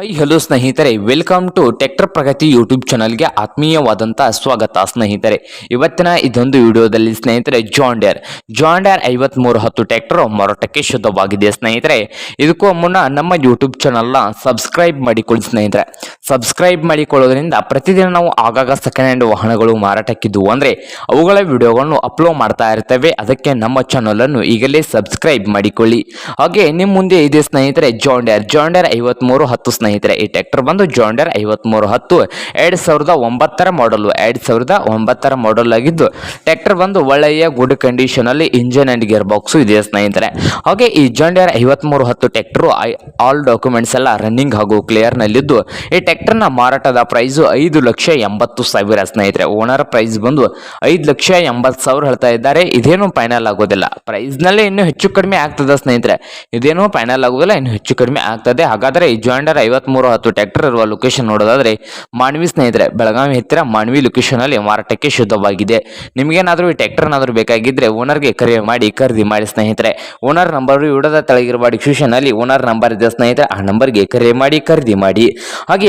High hello ಸ್ನೇಹಿತರೆ. Welcome to tractor Pragati YouTube ಚಾನಲ್ಗೆ ಆತ್ಮೀಯವಾದಂಥ ಸ್ವಾಗತ ಸ್ನೇಹಿತರೆ. ಇವತ್ತಿನ ಇದೊಂದು ವಿಡಿಯೋದಲ್ಲಿ ಸ್ನೇಹಿತರೆ ಜಾಂಡ್ಯರ್ ಜಾಂಡ್ಯರ್ ಐವತ್ಮೂರು ಹತ್ತು ಟ್ಯಾಕ್ಟರ್ ಮಾರಾಟಕ್ಕೆ ಶುದ್ಧವಾಗಿದೆ ಸ್ನೇಹಿತರೆ. ಇದಕ್ಕೂ ಮುನ್ನ ನಮ್ಮ ಯೂಟ್ಯೂಬ್ ಚಾನಲ್ನ ಸಬ್ಸ್ಕ್ರೈಬ್ ಮಾಡಿಕೊಳ್ಳಿ ಸ್ನೇಹಿತರೆ. ಸಬ್ಸ್ಕ್ರೈಬ್ ಮಾಡಿಕೊಳ್ಳೋದ್ರಿಂದ ಪ್ರತಿದಿನ ನಾವು ಆಗಾಗ ಸೆಕೆಂಡ್ ಹ್ಯಾಂಡ್ ವಾಹನಗಳು ಮಾರಾಟಕ್ಕಿದ್ದವು ಅಂದರೆ ಅವುಗಳ ವಿಡಿಯೋಗಳನ್ನು ಅಪ್ಲೋಡ್ ಮಾಡ್ತಾ ಇರ್ತವೆ. ಅದಕ್ಕೆ ನಮ್ಮ ಚಾನಲನ್ನು ಈಗಲೇ ಸಬ್ಸ್ಕ್ರೈಬ್ ಮಾಡಿಕೊಳ್ಳಿ. ಹಾಗೆ ನಿಮ್ಮ ಮುಂದೆ ಇದೆ ಸ್ನೇಹಿತರೆ ಜಾಂಡರ್ ಜಾಂಡರ್ ಐವತ್ತ್ಮೂರು ಹತ್ತು ಸ್ನೇಹಿತರೆ, ಈ ಟ್ರ್ಯಾಕ್ಟರ್ ಬಂದು ಜಾಂಡರ್ ಐವತ್ತ್ಮೂರು ಹತ್ತು. ಎರಡು ಸಾವಿರದ ಒಂಬತ್ತರ ಮಾಡಲು ಎರಡು ಸಾವಿರದ ಒಂಬತ್ತರ ಮಾಡಲ್ ಆಗಿದ್ದು ಟ್ರ್ಯಾಕ್ಟರ್ ಬಂದು ಒಳ್ಳೆಯ ಗುಡ್ ಕಂಡೀಷನಲ್ಲಿ ಇಂಜಿನ್ ಅಂಡ್ ಗೇರ್ ಬಾಕ್ಸು ಇದೆ ಸ್ನೇಹಿತರೆ. ಹಾಗೆ ಈ ಜಾಂಡರ್ ಐವತ್ತ್ಮೂರು ಹತ್ತು ಟ್ರ್ಯಾಕ್ಟರ್ ಆಲ್ ಡಾಕ್ಯುಮೆಂಟ್ಸ್ ಎಲ್ಲ ರನ್ನಿಂಗ್ ಹಾಗೂ ಕ್ಲಿಯರ್ನಲ್ಲಿದ್ದು ಈ ಈ ಟ್ರ್ಯಾಕ್ಟರ್ನ ಮಾರಾಟದ ಪ್ರೈಸು ಐದು ಲಕ್ಷ ಎಂಬತ್ತು ಸಾವಿರ ಸ್ನೇಹಿತರೆ. ಓನರ್ ಪ್ರೈಸ್ ಬಂದು ಐದು ಲಕ್ಷ ಎಂಬತ್ತು ಸಾವಿರ ಹೇಳ್ತಾ ಇದ್ದಾರೆ. ಇದೇನು ಫೈನಲ್ ಆಗೋದಿಲ್ಲ. ಪ್ರೈಸ್ನಲ್ಲೇ ಇನ್ನೂ ಹೆಚ್ಚು ಕಡಿಮೆ ಆಗ್ತದೆ ಸ್ನೇಹಿತರೆ. ಇದೇನು ಫೈನಲ್ ಆಗೋದಿಲ್ಲ, ಇನ್ನು ಹೆಚ್ಚು ಕಡಿಮೆ ಆಗ್ತದೆ. ಹಾಗಾದರೆ ಈ ಜಾಂಡರ್ ಐವತ್ಮೂರು ಹತ್ತು ಟ್ರ್ಯಾಕ್ಟರ್ ಇರುವ ಲೊಕೇಶನ್ ನೋಡೋದಾದ್ರೆ ಮಾನ್ವಿ ಸ್ನೇಹಿತರೆ, ಬೆಳಗಾವಿ ಹತ್ತಿರ ಮಾನ್ವಿ ಲೊಕೇಶನ್ ಅಲ್ಲಿ ಮಾರಾಟಕ್ಕೆ ಶುದ್ಧವಾಗಿದೆ. ನಿಮಗೇನಾದರೂ ಈ ಟ್ರ್ಯಾಕ್ಟರ್ ಬೇಕಾಗಿದ್ದರೆ ಓನರ್ಗೆ ಕರೆ ಮಾಡಿ, ಖರೀದಿ ಮಾಡಿ ಸ್ನೇಹಿತರೆ. ಓನರ್ ನಂಬರ್ ವಿಡದ ತಳಗಿರುವ ಡಿಸ್ಕ್ರಿಪ್ಷನ್ ಅಲ್ಲಿ ಓನರ್ ನಂಬರ್ ಇದೆ ಸ್ನೇಹಿತರೆ. ಆ ನಂಬರ್ಗೆ ಕರೆ ಮಾಡಿ, ಖರೀದಿ ಮಾಡಿ. ಹಾಗೆ